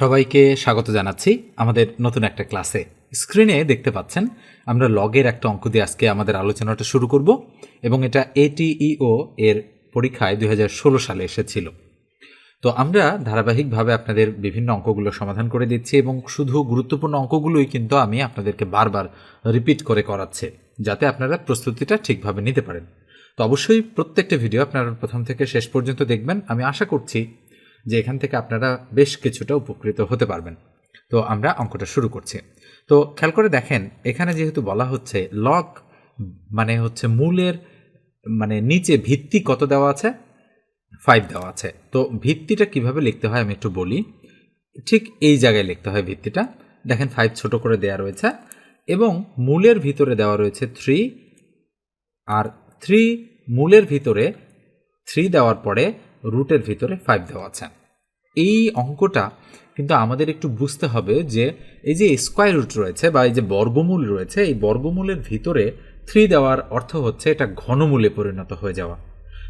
সবাইকে স্বাগত জানাচ্ছি আমাদের নতুন একটা ক্লাসে। স্ক্রিনে দেখতে পাচ্ছেন, আমরা লগের একটা অঙ্ক দিয়ে আজকে আমাদের আলোচনাটা শুরু করব এবং এটা এটিইও এর পরীক্ষায় দুই হাজার ষোলো সালে এসেছিল। তো আমরা ধারাবাহিকভাবে আপনাদের বিভিন্ন অঙ্কগুলো সমাধান করে দিচ্ছি এবং শুধু গুরুত্বপূর্ণ অঙ্কগুলোই কিন্তু আমি আপনাদেরকে বারবার রিপিট করে করাচ্ছে, যাতে আপনারা প্রস্তুতিটা ঠিকভাবে নিতে পারেন। তো অবশ্যই প্রত্যেকটা ভিডিও আপনারা প্রথম থেকে শেষ পর্যন্ত দেখবেন। আমি আশা করছি যে এখান থেকে আপনারা বেশ কিছুটা উপকৃত হতে পারবেন। তো আমরা অঙ্কটা শুরু করছি। তো খেয়াল করে দেখেন, এখানে যেহেতু বলা হচ্ছে লগ মানে হচ্ছে মূলের মানে নিচে ভিত্তি কত দেওয়া আছে? ফাইভ দেওয়া আছে। তো ভিত্তিটা কীভাবে লিখতে হয় আমি একটু বলি। ঠিক এই জায়গায় লিখতে হয় ভিত্তিটা। দেখেন ফাইভ ছোট করে দেওয়া রয়েছে এবং মূলের ভিতরে দেওয়া রয়েছে থ্রি আর থ্রি মূলের ভিতরে থ্রি দেওয়ার পরে রুটের ভিতরে ফাইভ দেওয়া আছে। এই অঙ্কটা কিন্তু আমাদের একটু বুঝতে হবে যে এই যে স্কোয়ার রুট রয়েছে বা এই যে বর্গমূল রয়েছে, এই বর্গমূলের ভিতরে থ্রি দেওয়ার অর্থ হচ্ছে এটা ঘনমূলে পরিণত হয়ে যাওয়া।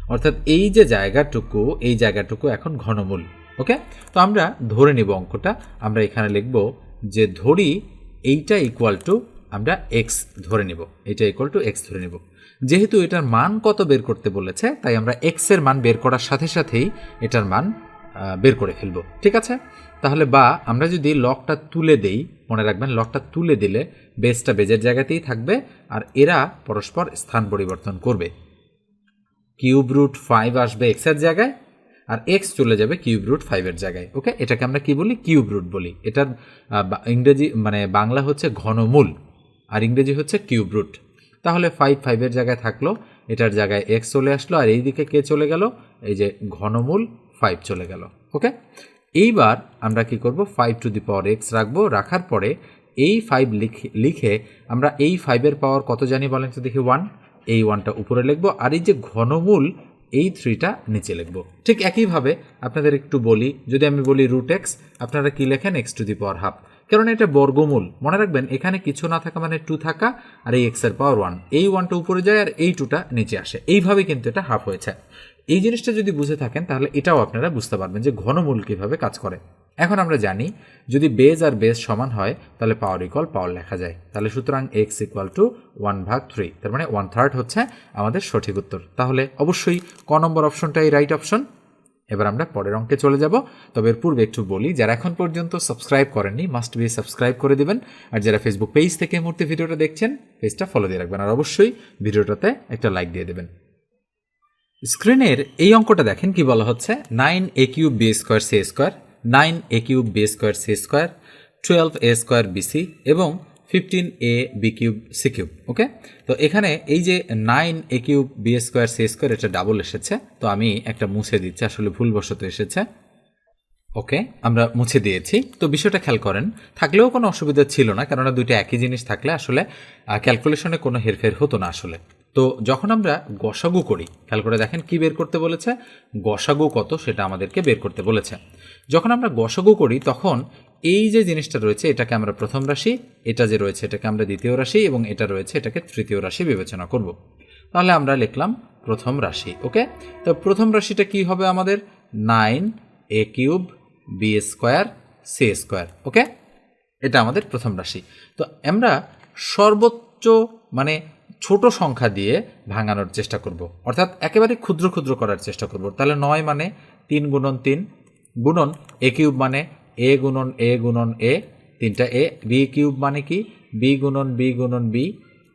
অর্থাৎ এই যে জায়গাটুকু, এই জায়গাটুকু এখন ঘনমূল ওকে তো আমরা ধরে নিব অঙ্কটা। আমরা এখানে লিখব যে ধরি এইটা ইকুয়াল টু আমরা এক্স ধরে নিব। এটা ইকুয়াল টু এক্স ধরে নিব। যেহেতু এটার মান কত বের করতে বলেছে, তাই আমরা এক্সের মান বের করার সাথে সাথেই এটার মান বের করে ফেলব। ঠিক আছে? তাহলে বা আমরা যদি লকটা তুলে দেই, মনে রাখবেন লকটা তুলে দিলে বেসটা বেজের জায়গাতেই থাকবে আর এরা পরস্পর স্থান পরিবর্তন করবে। কিউব রুট ফাইভ আসবে এক্সের জায়গায় আর এক্স চলে যাবে কিউব রুট ফাইভের জায়গায়। ওকে? এটাকে আমরা কি বলি? কিউব রুট বলি। এটার ইংরেজি মানে বাংলা হচ্ছে ঘনমূল। আর ইংরেজি হচ্ছে কিউব রুট। তাহলে ফাইভ ফাইভের জায়গায় থাকল, এটার জায়গায় এক্স চলে আসলো, আর এই দিকে কে চলে গেল? এই যে ঘনমূল ফাইভ চলে গেল ওকে এইবার আমরা কি করব? Five to the power x রাখব, রাখার পরে এই ফাইভ লিখে লিখে আমরা এই ফাইভের পাওয়ার কত জানি বলেন তো দেখি ওয়ান এই ওয়ানটা উপরে লিখব, আর এই যে ঘনমূল, এই থ্রিটা নিচে লিখব। ঠিক একইভাবে আপনাদের একটু বলি, যদি আমি বলি রুট এক্স আপনারা কী লেখেন x to the power half কারণ এটা বর্গমূল। মনে রাখবেন, এখানে কিছু না থাকা মানে টু থাকা আর এই এক্সের পাওয়ার ওয়ান এই ওয়ানটা উপরে যায় আর এই টুটা নিচে আসে। এইভাবে কিন্তু এটা হাফ হয়েছে। এই জিনিসটা যদি বুঝে থাকেন, তাহলে এটাও আপনারা বুঝতে পারবেন যে ঘনমূল কীভাবে কাজ করে। এখন আমরা জানি, যদি বেজ আর বেজ সমান হয়, তাহলে পাওয়ার ইকুয়াল পাওয়ার লেখা যায়। তাহলে সুতরাং এক্স ইকুয়াল টু ওয়ান ভাগ থ্রি তার মানে ওয়ান থার্ড হচ্ছে আমাদের সঠিক উত্তর। তাহলে অবশ্যই ক নম্বর অপশনটাই রাইট অপশন এবার আমরা পরের অঙ্কে চলে যাব। তবে এর পূর্বে একটু বলি, যারা এখন পর্যন্ত সাবস্ক্রাইব করেননি মাস্ট বি সাবস্ক্রাইব করে দেবেন। আর যারা ফেসবুক পেজ থেকে মুহূর্তে ভিডিওটা দেখছেন পেজটা ফলো দিয়ে রাখবেন। আর অবশ্যই ভিডিওটাতে একটা লাইক দিয়ে দেবেন। স্ক্রিনের এই অঙ্কটা দেখেন কি বলা হচ্ছে। Nine a cube b square c square nine a cube b square c square twelve a square bc এবং fifteen a b cube c cube okay তো এখানে এই যে nine a cube b square c square এটা double এসেছে, তো আমি একটা মুছে দিচ্ছি, আসলে ভুলবশত এসেছে ওকে আমরা মুছে দিয়েছি। তো বিষয়টা খেয়াল করেন, থাকলেও কোনো অসুবিধা ছিল না, কেননা দুইটা একই জিনিস থাকলে আসলে ক্যালকুলেশনে কোনো হেরফের হতো না আসলে। তো যখন আমরা গসাগু করি, খেয়াল করে দেখেন কি বের করতে বলেছে? গসাগু কত সেটা আমাদেরকে বের করতে বলেছে। যখন আমরা গসাগু করি, তখন এই যে জিনিসটা রয়েছে, এটাকে আমরা প্রথম রাশি, এটা যে রয়েছে, এটাকে আমরা দ্বিতীয় রাশি এবং এটা রয়েছে, এটাকে তৃতীয় রাশি বিবেচনা করব। তাহলে আমরা লিখলাম প্রথম রাশি, ওকে? তো প্রথম রাশিটা কি হবে আমাদের? Nine a cube b square c square, okay? এটা আমাদের প্রথম রাশি। তো আমরা সর্বোচ্চ মানে ছোট সংখ্যা দিয়ে ভাঙানোর চেষ্টা করব। অর্থাৎ একেবারে ক্ষুদ্র ক্ষুদ্র করার চেষ্টা করব। তাহলে নয় মানে তিন গুণন তিন, গুণন এ কিউব মানে এ গুণন এ গুণন এ তিনটা এ বি কিউব মানে কি? বি গুণন বি গুণন বি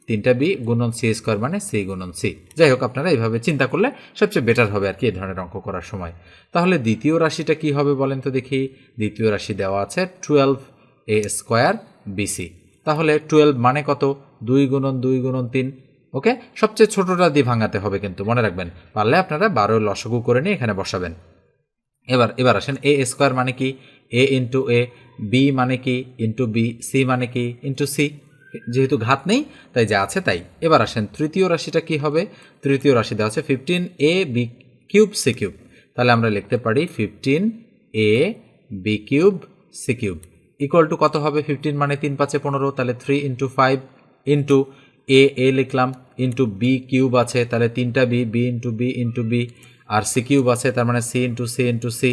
তিনটা বি গুণন সি স্কোয়ার মানে সি গুণন সি যাই হোক, আপনারা এইভাবে চিন্তা করলে সবচেয়ে বেটার হবে আর কি এই ধরনের অঙ্ক করার সময়। তাহলে দ্বিতীয় রাশিটা কি হবে বলেন তো দেখি? দ্বিতীয় রাশি দেওয়া আছে টুয়েলভ এ স্কোয়ার বিসি তাহলে টুয়েলভ মানে কত? দুই গুণন দুই গুণন তিন। ওকে? সবচেয়ে ছোটটা দিয়ে ভাঙাতে হবে কিন্তু, মনে রাখবেন। পারলে আপনারা বারো লসগু করে নিয়ে এখানে বসাবেন। এবার এবার আসেন এ স্কোয়ার মানে কি? এ ইন্টু এ বি মানে কি ইন্টু বি সি মানে কি ইন্টু সি যেহেতু ঘাত নেই, তাই যা আছে তাই। এবার আসেন তৃতীয় রাশিটা কি হবে? তৃতীয় রাশি দেওয়া আছে fifteen a b cube c cube তাহলে আমরা লিখতে পারি fifteen a b cube c cube equal to কত হবে? ফিফটিন মানে তিন পাঁচে পনেরো, তাহলে three into five into a a লিখলাম। ইন্টু বি কিউব আছে, তাহলে তিনটা b b into b into b আর সি কিউব আছে, তার মানে c into c into c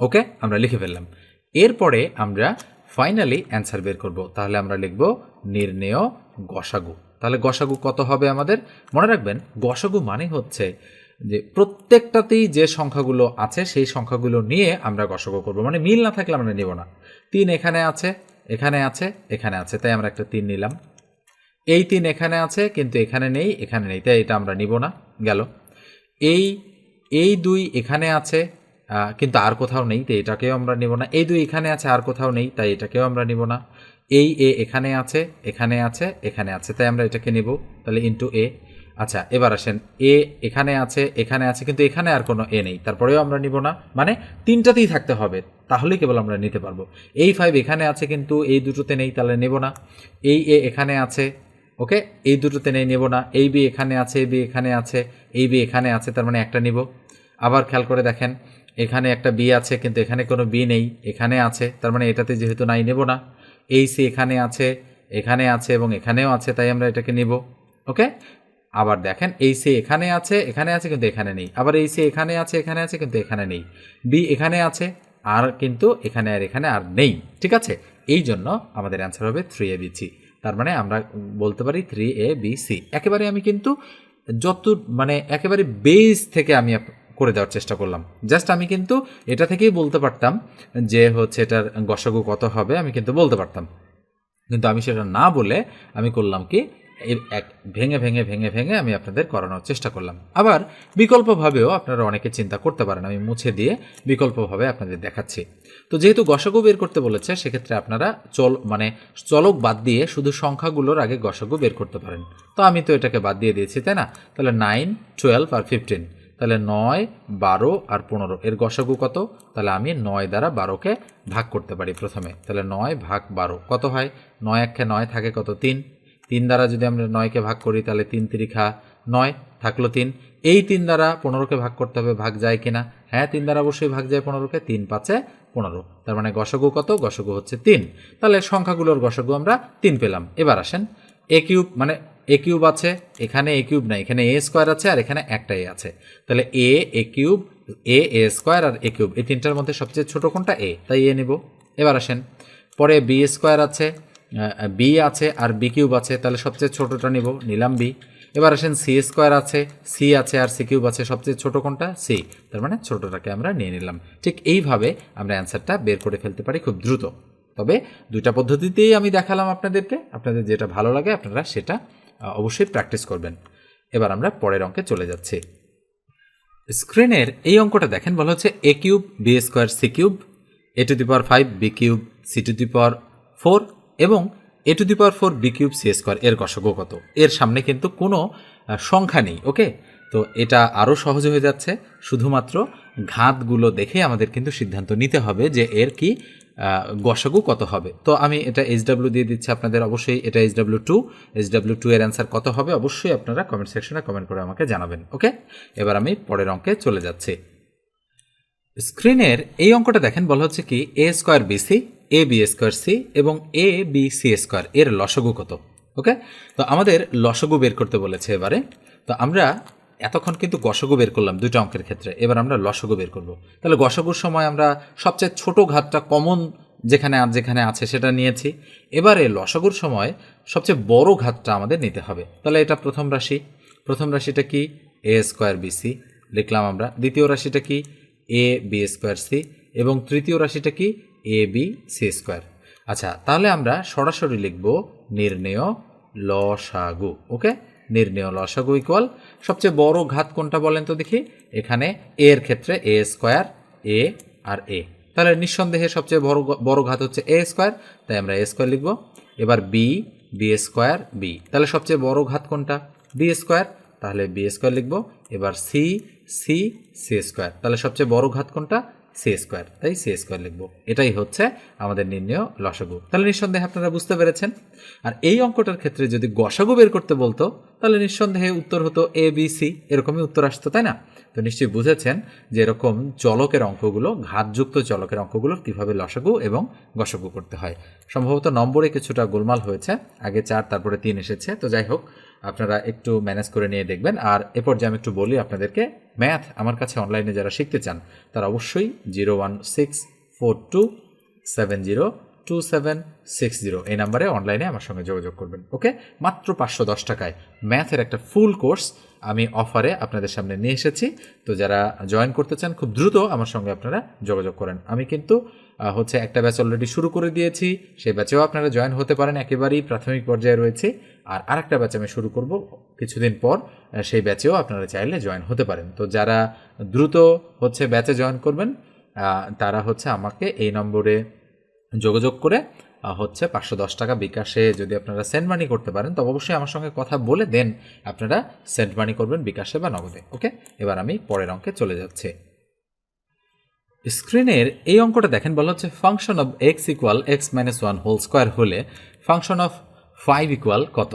okay? আমরা লিখে ফেললাম। এরপরে আমরা ফাইনালি অ্যান্সার বের করব। তাহলে আমরা লিখব নির্ণেয় গসাগু। তাহলে গসাগু কত হবে আমাদের? মনে রাখবেন, গসাগু মানে হচ্ছে যে প্রত্যেকটাতেই যে সংখ্যাগুলো আছে, সেই সংখ্যাগুলো নিয়ে আমরা গসাগু করব। মানে মিল না থাকলে আমরা নেব না। তিন এখানে আছে এখানে আছে এখানে আছে। তাই আমরা একটা তিন নিলাম। এই তিন এখানে আছে, কিন্তু এখানে নেই এখানে নেই। তাই এটা আমরা নিব না। গেল। এই এই দুই এখানে আছে কিন্তু আর কোথাও নেই তো এটাকেও আমরা নিব না এই দুই এখানে আছে আর কোথাও নেই তাই এটাকেও আমরা নিব না এই এ এখানে আছে এখানে আছে এখানে আছে তাই আমরা এটাকে নিব তাহলে ইন্টু এ আচ্ছা এবার আসেন এ এখানে আছে এখানে আছে কিন্তু এখানে আর কোনো এ নেই তারপরেও আমরা নিব না মানে তিনটাতেই থাকতে হবে তাহলেই কেবল আমরা নিতে পারব এই ফাইভ এখানে আছে কিন্তু এই দুটোতে নেই তাহলে নেব না এই এ এখানে আছে ওকে এই দুটোতে নেই নেব না এই বি এখানে আছে এই বি এখানে আছে এই বি এখানে আছে তার মানে একটা নিব আবার খেয়াল করে দেখেন এখানে একটা বি আছে, কিন্তু এখানে কোনো বি নেই। এখানে আছে, তার মানে এটাতে যেহেতু নাই, নেব না। এই সি এখানে আছে এখানে আছে এবং এখানেও আছে, তাই আমরা এটাকে নিব। ওকে? আবার দেখেন, এই সি এখানে আছে এখানে আছে, কিন্তু এখানে নেই। আবার এই সি এখানে আছে এখানে আছে, কিন্তু এখানে নেই। বি এখানে আছে, আর কিন্তু এখানে আর এখানে আর নেই। ঠিক আছে? এই জন্য আমাদের অ্যান্সার হবে থ্রি এ বি সি তার মানে আমরা বলতে পারি থ্রি এ বি সি একেবারে আমি কিন্তু যত মানে একেবারে বেস থেকে আমি করে দেওয়ার চেষ্টা করলাম। জাস্ট আমি কিন্তু এটা থেকেই বলতে পারতাম যে হচ্ছে এটার গসাগু কত হবে আমি কিন্তু বলতে পারতাম। কিন্তু আমি সেটা না বলে আমি করলাম কি এক ভেঙে ভেঙে ভেঙে ভেঙে আমি আপনাদের করানোর চেষ্টা করলাম। আবার বিকল্পভাবেও আপনারা অনেকে চিন্তা করতে পারেন, আমি মুছে দিয়ে বিকল্পভাবে আপনাদের দেখাচ্ছি। তো যেহেতু গসাগু বের করতে বলেছে, সেক্ষেত্রে আপনারা চল মানে চলক বাদ দিয়ে শুধু সংখ্যাগুলোর আগে গসাগু বের করতে পারেন। তো আমি তো এটাকে বাদ দিয়ে দিয়েছি, তাই না? তাহলে নাইন টুয়েলভ আর ফিফটিন তাহলে নয়, বারো আর পনেরো। এর গসাগু কত? তাহলে আমি নয় দ্বারা বারোকে ভাগ করতে পারি প্রথমে। তাহলে নয় ভাগ বারো। কত হয়? নয় একে নয় থাকে কত? তিন। তিন দ্বারা যদি আমরা নয়কে ভাগ করি, তাহলে তিন তিরিখা নয় থাকল তিন। এই তিন দ্বারা পনেরোকে ভাগ করতে হবে, ভাগ যায় কিনা? হ্যাঁ তিন দ্বারা অবশ্যই ভাগ যায় পনেরোকে, তিন পাঁচে পনেরো। তার মানে গসাগু কত? গসাগু হচ্ছে তিন। তাহলে সংখ্যাগুলোর গসাগু আমরা তিন পেলাম। এবার আসেন এ কিউব মানে এ কিউব আছে, এখানে এ কিউব নাই, এখানে এ স্কোয়ার আছে আর এখানে একটা এ আছে। তাহলে a a cube, a a square R a cube, এই তিনটার মধ্যে সবচেয়ে ছোট কোনটা এ? তাই এ নেব। এবার আসেন, পরে বি স্কোয়ার আছে বি আছে আর বি কিউব আছে, তাহলে সবচেয়ে ছোটটা নিব, নিলাম বি। এবার আসেন, সি স্কোয়ার আছে, সি আছে আর সি কিউব আছে, সবচেয়ে ছোট কোনটা? সি। তার মানে ছোটটাকে আমরা নিয়ে নিলাম। ঠিক এইভাবে আমরা অ্যান্সারটা বের করে ফেলতে পারি খুব দ্রুত। তবে দুইটা পদ্ধতিতেই আমি দেখালাম আপনাদেরকে, আপনাদের যেটা ভালো লাগে আপনারা সেটা অবশ্যই প্র্যাকটিস করবেন। এবার আমরা পরের অঙ্কে চলে যাচ্ছি। স্ক্রিনের এই অঙ্কটা দেখেন, বলা হচ্ছে a cube b square c cube a to the power five b cube c to the power four এবং a to the power four b cube c square এর গসক কত? এর সামনে কিন্তু কোনো সংখ্যা নেই ওকে তো এটা আরও সহজ হয়ে যাচ্ছে। শুধুমাত্র ঘাতগুলো দেখে আমাদের কিন্তু সিদ্ধান্ত নিতে হবে যে এর কি গসাগু কত হবে? তো আমি এটা এইচ ডাব্লিউ দিয়ে দিচ্ছি আপনাদের, অবশ্যই এটা H W two H W two এর অ্যান্সার কত হবে অবশ্যই আপনারা কমেন্ট সেকশনে কমেন্ট করে আমাকে জানাবেন ওকে এবার আমি পরের অঙ্কে চলে যাচ্ছি। স্ক্রিনের এই অঙ্কটা দেখেন, বলা হচ্ছে কি a square bc a b square c এবং এ বি সি স্কোয়ার এর লসগু কত ওকে তো আমাদের লসগু বের করতে বলেছে এবারে। তো আমরা এতক্ষণ কিন্তু গসগু বের করলাম দুইটা অঙ্কের ক্ষেত্রে। এবার আমরা লসগু বের করব। তাহলে গসগুর সময় আমরা সবচেয়ে ছোট ঘাতটা কমন যেখানে আর যেখানে আছে সেটা নিয়েছি। এবারে লসগুর সময় সবচেয়ে বড় ঘাতটা আমাদের নিতে হবে। তাহলে এটা প্রথম রাশি। প্রথম রাশিটা কি? এ স্কোয়ার বিসি লিখলাম আমরা। দ্বিতীয় রাশিটা কি? এ বি স্কোয়ার সি এবং তৃতীয় রাশিটা কি? এ বি সি স্কোয়ার আচ্ছা তাহলে আমরা সরাসরি লিখব নির্ণেয় লসাগু। ওকে? নির্ণেয় লসাগু ইকুয়াল সবচেয়ে বড় ঘাত কোনটা বলেন তো দেখি? এখানে এ এর ক্ষেত্রে এ স্কোয়ার এ আর এ তাহলে নিঃসন্দেহে সবচেয়ে বড় বড় ঘাত হচ্ছে এ স্কোয়ার তাই আমরা এ স্কোয়ার লিখব। এবার বি বি স্কোয়ার বি তাহলে সবচেয়ে বড় ঘাত কোনটা? বি স্কোয়ার তাহলে বি স্কোয়ার লিখব। এবার সি সি সি স্কোয়ার তাহলে সবচেয়ে বড় ঘাত কোনটা? সি স্কোয়ার তাই সি স্কোয়ার লিখব। এটাই হচ্ছে আমাদের নির্ণয় লসাগু তাহলে নিঃসন্দেহে আপনারা বুঝতে পেরেছেন। আর এই অঙ্কটার ক্ষেত্রে যদি গসাগু বের করতে বলতো তাহলে নিঃসন্দেহে উত্তর হতো এ বি সি এরকমই উত্তর আসতো, তাই না? তো নিশ্চয়ই বুঝেছেন যে এরকম চলকের অঙ্কগুলো, ঘাতযুক্ত চলকের অঙ্কগুলো কীভাবে লসাগু এবং গসাগু করতে হয়। সম্ভবত নম্বরে কিছুটা গোলমাল হয়েছে, আগে চার, তারপরে তিন এসেছে। তো যাই হোক, আপনারা একটু ম্যানেজ করে নিয়ে দেখবেন। আর এ পর্যায়ে আমি একটু বলি আপনাদেরকে ম্যাথ আমার কাছে অনলাইনে যারা শিখতে চান, তারা অবশ্যই zero one six four two seven zero two seven six zero এই নাম্বারে অনলাইনে আমার সঙ্গে যোগাযোগ করবেন ওকে মাত্র পাঁচশো দশ টাকায়। ম্যাথের একটা ফুল কোর্স আমি অফারে আপনাদের সামনে নিয়ে এসেছি। তো যারা জয়েন করতে চান, খুব দ্রুত আমার সঙ্গে আপনারা যোগাযোগ করেন। আমি কিন্তু হচ্ছে একটা ব্যাচ অলরেডি শুরু করে দিয়েছি। সেই ব্যাচেও আপনারা জয়েন হতে পারেন, একেবারেই প্রাথমিক পর্যায়ে রয়েছে। আর আরেকটা ব্যাচ আমি শুরু করব কিছুদিন পর সেই ব্যাচেও আপনারা চাইলে জয়েন হতে পারেন। তো যারা দ্রুত হচ্ছে ব্যাচে জয়েন করবেন তারা হচ্ছে আমাকে এই নম্বরে যোগাযোগ করে হচ্ছে পাঁচশো দশ টাকা বিকাশে যদি আপনারা সেন্ড মানি করতে পারেন, তবে অবশ্যই আমার সঙ্গে কথা বলে দেন আপনারা সেন্ড মানি করবেন বিকাশে বা নগদে ওকে এবার আমি পরের অঙ্কে চলে যাচ্ছি। স্ক্রিনের এই অঙ্কটা দেখেন, বলা হচ্ছে function of x equal x minus one whole square হলে ফাংশন অফ ফাইভ ইকুয়াল কত?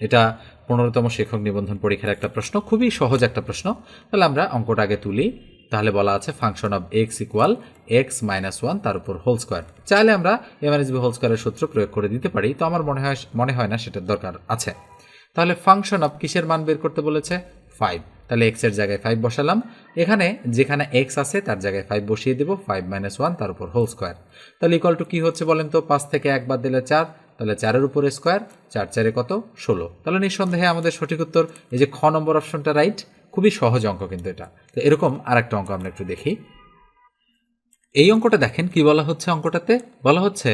এটা পনেরোতম শিক্ষক নিবন্ধন পরীক্ষার একটা প্রশ্ন, খুবই সহজ একটা প্রশ্ন। তাহলে আমরা অঙ্কটা আগে তুলি। তাহলে বলা আছে function of x equal x minus one তার উপর হোল স্কোয়ার চাইলে আমরা এম এন বি হোল স্কোয়ারের সূত্র প্রয়োগ করে দিতে পারি, তো আমার মনে হয় মনে হয় না সেটার দরকার আছে। তাহলে ফাংশন অফ কিসের মান বের করতে বলেছে? ফাইভ তাহলে এক্সের জায়গায় ফাইভ বসালাম। এখানে যেখানে এক্স আছে তার জায়গায় ফাইভ বসিয়ে দেবো ফাইভ মাইনাস ওয়ান তার উপর হোল স্কোয়ার তাহলে ইকুয়াল টু কী হচ্ছে বলেন তো? পাঁচ থেকে এক বাদ দিলে চার, তাহলে চারের উপরে স্কোয়ার চার, চারে কত? ষোলো। তাহলে নিঃসন্দেহে আমাদের সঠিক উত্তর, এই যে খ নম্বর অপশনটা রাইট খুবই সহজ অঙ্ক কিন্তু এটা। তো এরকম আর একটা অঙ্ক আমরা একটু দেখি। এই অঙ্কটা দেখেন কি বলা হচ্ছে অঙ্কটাতে? বলা হচ্ছে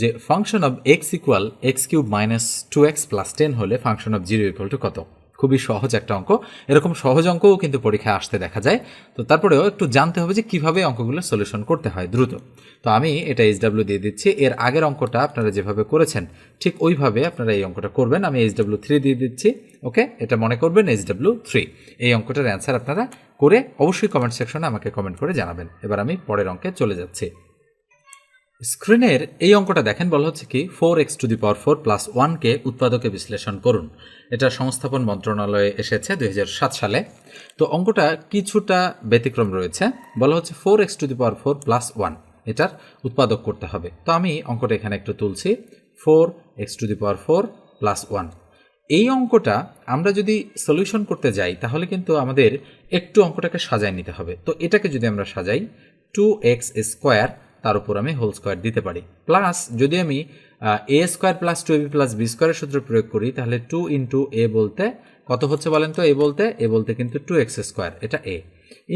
যে function of x equal x cube minus two x plus ten হলে function of zero equal to কত? খুবই সহজ একটা অঙ্ক। এরকম সহজ অঙ্কও কিন্তু পরীক্ষায় আসতে দেখা যায়। তো তারপরেও একটু জানতে হবে যে কীভাবে অঙ্কগুলো সলিউশন করতে হয় দ্রুত। তো আমি এটা এইচ ডাব্লিউ দিয়ে দিচ্ছি। এর আগের অঙ্কটা আপনারা যেভাবে করেছেন, ঠিক ওইভাবে আপনারা এই অঙ্কটা করবেন। আমি এইচ ডাব্লিউ থ্রি দিয়ে দিচ্ছি। ওকে? এটা মনে করবেন এইচ ডাব্লিউ থ্রি এই অঙ্কটার অ্যান্সার আপনারা করে অবশ্যই কমেন্ট সেকশনে আমাকে কমেন্ট করে জানাবেন। এবার আমি পরের অঙ্কে চলে যাচ্ছি। স্ক্রিনের এই অঙ্কটা দেখেন, বলা হচ্ছে কি four x to the power four plus ওয়ানকে উৎপাদকে বিশ্লেষণ করুন। এটা সংস্থাপন মন্ত্রণালয়ে এসেছে দু হাজার সাত সালে। তো অঙ্কটা কিছুটা ব্যতিক্রম রয়েছে। বলা হচ্ছে four x to the power four plus one এটার উৎপাদক করতে হবে। তো আমি অঙ্কটা এখানে একটু তুলছি four x to the power four plus one এই অঙ্কটা আমরা যদি সলিউশন করতে যাই, তাহলে কিন্তু আমাদের একটু অঙ্কটাকে সাজায় নিতে হবে। তো এটাকে যদি আমরা সাজাই টু এক্স স্কোয়ার তার উপর আমি হোল স্কোয়ার দিতে পারি। প্লাস যদি আমি a square plus two b plus b স্কোয়ারের সূত্র প্রয়োগ করি, তাহলে টু ইন্টু এ বলতে কত হচ্ছে বলেন তো? এ বলতে এ বলতে কিন্তু টু এক্স স্কোয়ার এটা এ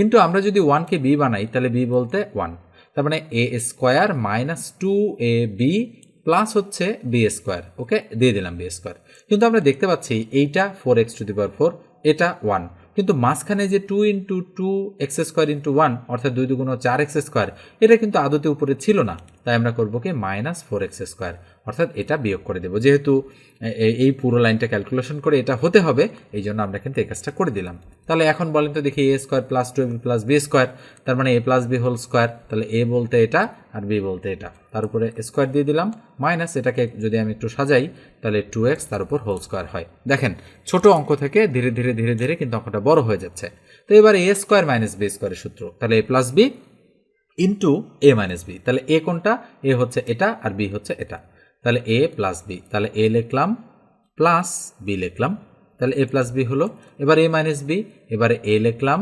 ইন্টু আমরা যদি ওয়ানকে বি বানাই, তাহলে বি বলতে ওয়ান তার মানে a square minus two a b plus হচ্ছে বি স্কোয়ার ওকে দিয়ে দিলাম বি স্কোয়ার কিন্তু আমরা দেখতে পাচ্ছি, এইটা four x to the power four এটা ওয়ান কিন্তু মাঝখানে যে two into two x square into one অর্থাৎ দুই দুগুণ চার এক্স স্কোয়ার এটা কিন্তু আদতে উপরে ছিল না। তাই আমরা করব কি? মাইনাস ফোর এক্স স্কোয়ার অর্থাৎ এটা বিয়োগ করে দেবো। যেহেতু এই পুরো লাইনটা ক্যালকুলেশন করে এটা হতে হবে, এই জন্য আমরা কিন্তু এই কাজটা করে দিলাম। তাহলে এখন বলেন তো দেখি a square plus two plus b square তার মানে a plus b whole square তাহলে এ বলতে এটা আর বি বলতে এটা। তার উপরে স্কোয়ার দিয়ে দিলাম মাইনাস এটাকে যদি আমি একটু সাজাই, তাহলে টু এক্স তার উপর হোল স্কোয়ার হয়। দেখেন, ছোট অঙ্ক থেকে ধীরে ধীরে ধীরে ধীরে কিন্তু অঙ্কটা বড় হয়ে যাচ্ছে। তো এবার এ স্কোয়ার মাইনাস বি স্কোয়ারের সূত্র, তাহলে a plus b into a minus b তাহলে এ কোনটা? এ হচ্ছে এটা আর বি হচ্ছে এটা। তাহলে এ প্লাস বি তাহলে এ লিখলাম প্লাস বি লিখলাম, তাহলে এ প্লাস বি হলো, এবার এ মাইনাস বি এবারে এ লিখলাম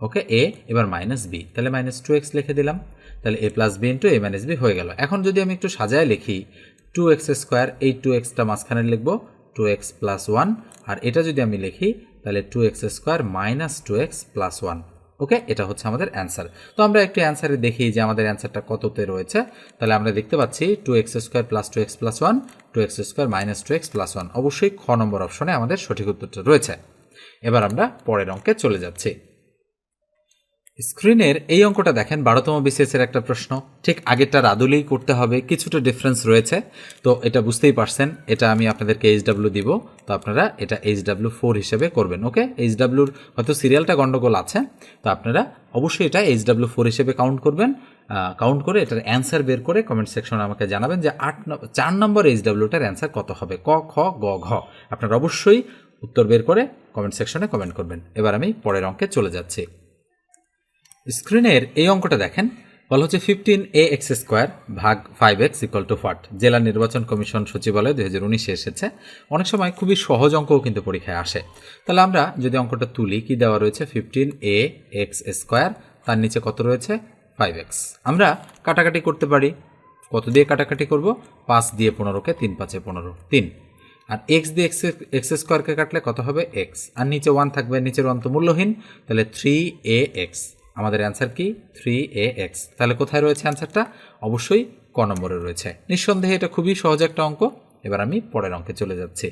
ওকে এ, এবার মাইনাস বি তাহলে মাইনাস টু এক্স লিখে দিলাম, তাহলে a plus b into a minus b হয়ে গেল। এখন যদি আমি একটু সাজায় লিখি টু এক্স স্কোয়ার এই টু এক্সটা মাঝখানে লিখব টু এক্স প্লাস ওয়ান আর এটা যদি আমি লিখি, তাহলে two x square minus two x plus one okay? এটা হচ্ছে আমাদের অ্যান্সার তো আমরা একটু অ্যান্সারে দেখি যে আমাদের অ্যান্সারটা কততে রয়েছে। তাহলে আমরা দেখতে পাচ্ছি two x square plus two x plus one two x square minus two x plus one অবশ্যই খ নম্বর অপশনে আমাদের সঠিক উত্তরটা রয়েছে। এবার আমরা পরের অঙ্কে চলে যাচ্ছি। স্ক্রিনের এই অঙ্কটা দেখেন, বারোতম বিসিএস এর একটা প্রশ্ন। ঠিক আগেরটার আদলেই করতে হবে, কিছুটা ডিফারেন্স রয়েছে। তো এটা বুঝতেই পারছেন, এটা আমি আপনাদেরকে এইচ ডাব্লিউ দিব। তো আপনারা এটা এইচ ডাব্লিউ ফোর হিসেবে করবেন ওকে এইচ ডাব্লিউর হয়তো সিরিয়ালটা গন্ডগোল আছে, তো আপনারা অবশ্যই এটা এইচ ডাব্লিউ ফোর হিসেবে কাউন্ট করবেন। কাউন্ট করে এটার অ্যান্সার বের করে কমেন্ট সেকশনে আমাকে জানাবেন যে আট চার নম্বর এইচ ডাব্লিউটার অ্যান্সার কত হবে। ক, খ, গ, ঘ। আপনারা অবশ্যই উত্তর বের করে কমেন্ট সেকশনে কমেন্ট করবেন। এবার আমি পরের অঙ্কে চলে যাচ্ছি। স্ক্রিনের এই অঙ্কটা দেখেন, বলা হচ্ছে ফিফটিন এ এক্স স্কোয়ার ভাগ ফাইভ এক্স ইকুয়াল টু ফাট জেলা নির্বাচন কমিশন সচিবালয় দুই হাজার উনিশে এসেছে। অনেক সময় খুবই সহজ অঙ্কও কিন্তু পরীক্ষায় আসে। তাহলে আমরা যদি অঙ্কটা তুলি, কি দেওয়া রয়েছে? ফিফটিন এ এক্স স্কোয়ার তার নিচে কত রয়েছে? ফাইভ এক্স আমরা কাটাকাটি করতে পারি। কত দিয়ে কাটাকাটি করব? পাঁচ দিয়ে পনেরোকে তিন পাঁচে পনেরো, তিন। আর এক্স দিয়ে এক্স এক্স স্কোয়ারকে কাটলে কত হবে? এক্স আর নিচে ওয়ান থাকবে, নিচের ওয়ান তো মূল্যহীন তাহলে থ্রি এ এক্স আমাদের অ্যান্সার কি? থ্রি এ এক্স তাহলে কোথায় রয়েছে অ্যান্সারটা অবশ্যই ক নম্বরে রয়েছে। নিঃসন্দেহে এটা খুবই সহজ একটা অঙ্ক। এবার আমি পরের অঙ্কে চলে যাচ্ছি।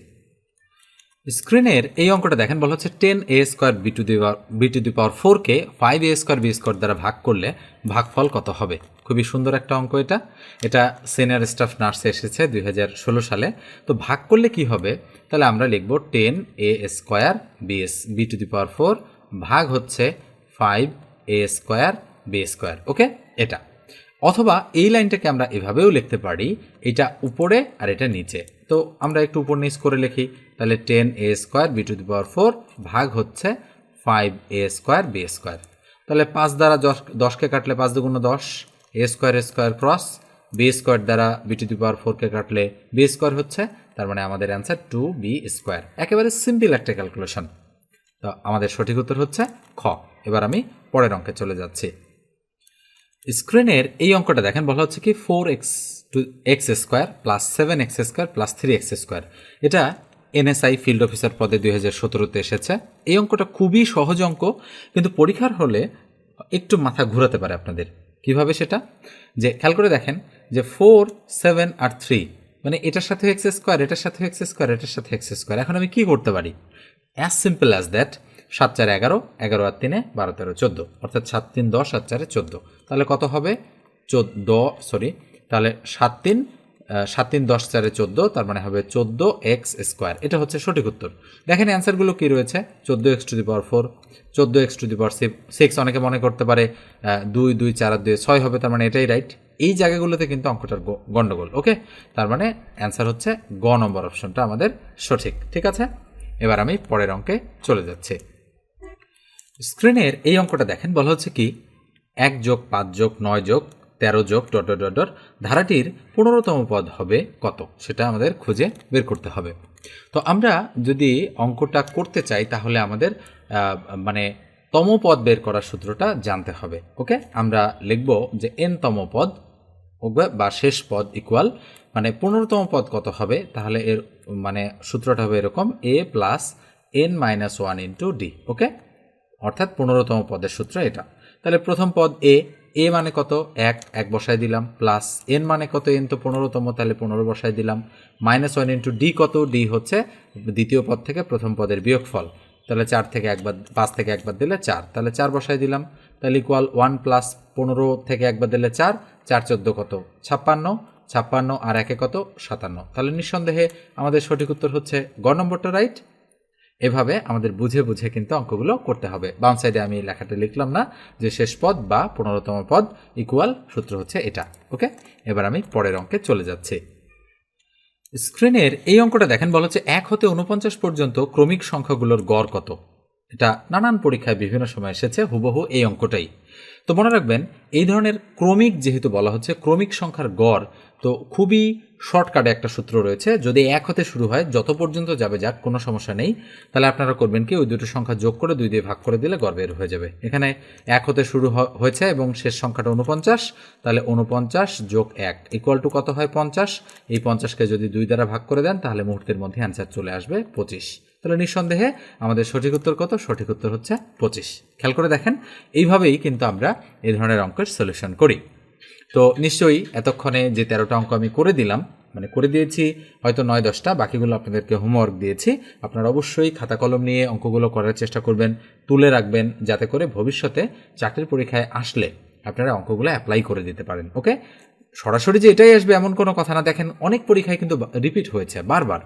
স্ক্রিনের এই অঙ্কটা দেখেন, বলা হচ্ছে ten a square b to the b to the power ফোরকে five a square b square দ্বারা ভাগ করলে ভাগফল কত হবে? খুবই সুন্দর একটা অঙ্ক এটা। এটা সিনিয়র স্টাফ নার্সে এসেছে দুই হাজার ষোলো সালে। তো ভাগ করলে কি হবে? তাহলে আমরা লিখব ten a square b s b to the power four ভাগ হচ্ছে five a square b square okay এটা। অথবা এই লাইনটাকে আমরা এভাবেও লিখতে পারি, এটা উপরে আর এটা নিচে। তো আমরা একটু উপর নিচ করে লিখি, তাহলে ten a square b to the power four ভাগ হচ্ছে five a square b square তাহলে পাঁচ দ্বারা দশ, দশকে কাটলে পাঁচ দুগুণ দশ a square square cross b square দ্বারা বি টু দি পাওয়ার ফোরকে কাটলে বি স্কোয়ার হচ্ছে, তার মানে আমাদের অ্যান্সার টু বি স্কোয়ার একেবারে সিম্পল একটা ক্যালকুলেশন তো আমাদের সঠিক উত্তর হচ্ছে খ। এবার আমি পরের অঙ্কে চলে যাচ্ছি। স্ক্রিনের এই অঙ্কটা দেখেন, বলা হচ্ছে কি four x to x square plus seven x square plus three x square এটা এনএসআই ফিল্ড অফিসার পদে দুই হাজার সতেরোতে এসেছে। এই অঙ্কটা খুবই সহজ অঙ্ক, কিন্তু পরীক্ষার হলে একটু মাথা ঘোরাতে পারে আপনাদের। কীভাবে সেটা? যে খেয়াল করে দেখেন যে ফোর সেভেন আর থ্রি মানে এটার সাথে এক্স স্কোয়ার এটার সাথে এক্স স্কোয়ার এটার সাথে এক্স স্কোয়ার এখন আমি কি করতে পারি? অ্যাজ সিম্পল অ্যাজ দ্যাট সাত চার এগারো এগারো আর তিনে বারো তেরো চোদ্দ, অর্থাৎ সাত তিন দশ সাত চারে চোদ্দ। তাহলে কত হবে? চোদ্দ সরি তাহলে সাত তিন সাত তিন দশ চারে চোদ্দ, তার মানে হবে চোদ্দ এক্স স্কোয়ার। এটা হচ্ছে সঠিক উত্তর। দেখেন অ্যান্সারগুলো কী রয়েছে? চোদ্দ x to the power four, চোদ্দ x to the power six, অনেকে মনে করতে পারে দুই দুই, চার আর দুই, ছয় হবে, তার মানে এটাই রাইট এই জায়গাগুলোতে কিন্তু অঙ্কটার গ- গন্ডগোল ওকে তার মানে অ্যান্সার হচ্ছে গ নম্বর অপশনটা আমাদের সঠিক, ঠিক আছে? এবার আমি পরের অঙ্কে চলে যাচ্ছি। স্ক্রিনের এই অঙ্কটা দেখেন, বলা হচ্ছে কি, এক যোগ পাঁচ যোগ নয় যোগ তেরো যোগ ডট ডট ধারাটির পনেরোতম পদ হবে কত? সেটা আমাদের খুঁজে বের করতে হবে। তো আমরা যদি অঙ্কটা করতে চাই, তাহলে আমাদের মানে তম পদ বের করার সূত্রটা জানতে হবে, ওকে? আমরা লিখব যে এন তম পদ বা শেষ পদ ইকুয়াল মানে পনেরোতম পদ কত হবে? তাহলে এর মানে সূত্রটা হবে এরকম a plus n minus one into d okay? অর্থাৎ পনেরোতম পদের সূত্র এটা। তাহলে প্রথম পদ এ এ মানে কত? এক এক বসায় দিলাম প্লাস এন মানে কত এন তো পনেরোতম? তাহলে পনেরো বসায় দিলাম মাইনাস ওয়ান ইন্টু ডি কত? ডি হচ্ছে দ্বিতীয় পদ থেকে প্রথম পদের বিয়োগফল। তাহলে চার থেকে একবার, পাঁচ থেকে একবার দিলে চার। তাহলে চার বসায় দিলাম, তাহলে ইকুয়াল ওয়ান প্লাস পনেরো থেকে একবার দিলে চার চার চোদ্দ কত? ছাপ্পান্ন ছাপ্পান্ন আর একে কত? সাতান্ন। তাহলে নিঃসন্দেহে আমাদের সঠিক উত্তর হচ্ছে, গ নম্বরটা রাইট এভাবে আমাদের বুঝে বুঝে কিন্তু অঙ্কগুলো করতে হবে। বাম সাইডে আমি লেখাটা লিখলাম না যে শেষ পদ বা পনেরোতম পদ ইকুয়াল সূত্র হচ্ছে এটা, ওকে? এবার আমি পরের অঙ্কে চলে যাচ্ছি। স্ক্রিনের এই অঙ্কটা দেখেন বলা হচ্ছে এক হতে উনপঞ্চাশ পর্যন্ত ক্রমিক সংখ্যাগুলোর গড় কত? এটা নানান পরীক্ষায় বিভিন্ন সময় এসেছে, হুবহু এই অঙ্কটাই। তো মনে রাখবেন, এই ধরনের ক্রমিক যেহেতু বলা হচ্ছে, ক্রমিক সংখ্যার গড়, তো খুবই শর্টকাটে একটা সূত্র রয়েছে। যদি এক হতে শুরু হয়, যত পর্যন্ত যাবে যাক, কোনো সমস্যা নেই। তাহলে আপনারা করবেন কি, ওই দুটো সংখ্যা যোগ করে দুই দিয়ে ভাগ করে দিলে গড় বের হয়ে যাবে। এখানে এক হতে শুরু হয়েছে এবং শেষ সংখ্যাটা উনপঞ্চাশ তাহলে উনপঞ্চাশ যোগ এক ইকুয়াল টু কত হয় পঞ্চাশ? এই পঞ্চাশকে যদি দুই দ্বারা ভাগ করে দেন, তাহলে মুহূর্তের মধ্যে অ্যান্সার চলে আসবে পঁচিশ। তাহলে নিঃসন্দেহে আমাদের সঠিক উত্তর কত? সঠিক উত্তর হচ্ছে পঁচিশ। খেয়াল করে দেখেন, এইভাবেই কিন্তু আমরা এই ধরনের অঙ্কের সলিউশন করি। তো নিশ্চয়ই এতক্ষণে যে তেরোটা অঙ্ক আমি করে দিলাম মানে করে দিয়েছি, হয়তো নয় দশটা, বাকিগুলো আপনাদেরকে হোমওয়ার্ক দিয়েছি, আপনারা অবশ্যই খাতা কলম নিয়ে অঙ্কগুলো করার চেষ্টা করবেন, তুলে রাখবেন, যাতে করে ভবিষ্যতে চাকরির পরীক্ষায় আসলে আপনারা অঙ্কগুলো অ্যাপ্লাই করে দিতে পারেন ওকে সরাসরি যে এটাই আসবে এমন কোনো কথা না, দেখেন অনেক পরীক্ষায় কিন্তু রিপিট হয়েছে, বারবার।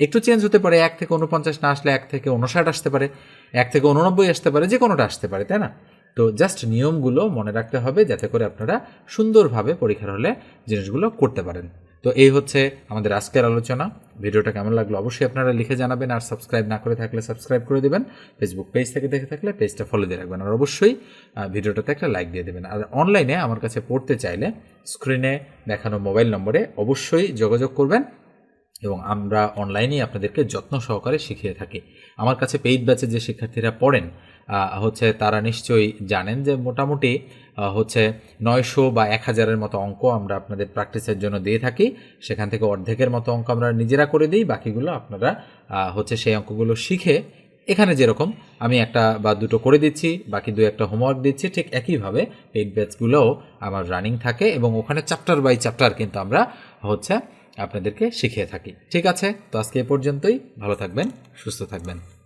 একটু চেঞ্জ হতে পারে, এক থেকে উনপঞ্চাশ না আসলে এক থেকে উনষাট আসতে পারে, এক থেকে উননব্বই আসতে পারে, যে কোনোটা আসতে পারে, তাই না? তো জাস্ট নিয়মগুলো মনে রাখতে হবে যাতে করে আপনারা সুন্দরভাবে পরীক্ষার হলে জিনিসগুলো করতে পারেন। তো এই হচ্ছে আমাদের আজকের আলোচনা। ভিডিওটা কেমন লাগল অবশ্যই আপনারা লিখে জানাবেন আর সাবস্ক্রাইব না করে থাকলে সাবস্ক্রাইব করে দেবেন। ফেসবুক পেজ থেকে দেখে থাকলে পেজটা ফলো দিয়ে রাখবেন। আর অবশ্যই ভিডিওটাতে একটা লাইক দিয়ে দেবেন। আর অনলাইনে আমার কাছে পড়তে চাইলে স্ক্রিনে দেখানো মোবাইল নম্বরে অবশ্যই যোগাযোগ করবেন। এবং আমরা অনলাইনেই আপনাদেরকে যত্ন সহকারে শিখিয়ে থাকি। আমার কাছে পেইড ব্যাচে যে শিক্ষার্থীরা পড়েন হচ্ছে তারা নিশ্চয়ই জানেন যে মোটামুটি হচ্ছে নয়শো বা এক হাজারের মতো অঙ্ক আমরা আপনাদের প্র্যাকটিসের জন্য দিয়ে থাকি। সেখান থেকে অর্ধেকের মতো অঙ্ক আমরা নিজেরা করে দিই, বাকিগুলো আপনারা হচ্ছে সেই অঙ্কগুলো শিখে এখানে যেরকম আমি একটা বা দুটো করে দিচ্ছি, বাকি দু একটা হোমওয়ার্ক দিচ্ছি, ঠিক একইভাবে পেইড ব্যাচগুলোও আমার রানিং থাকে এবং ওখানে চ্যাপ্টার বাই চ্যাপ্টার কিন্তু আমরা হচ্ছে আপনাদেরকে শিখিয়ে থাকি। ঠিক আছে? তো আজকে এ পর্যন্তই। ভালো থাকবেন সুস্থ থাকবেন।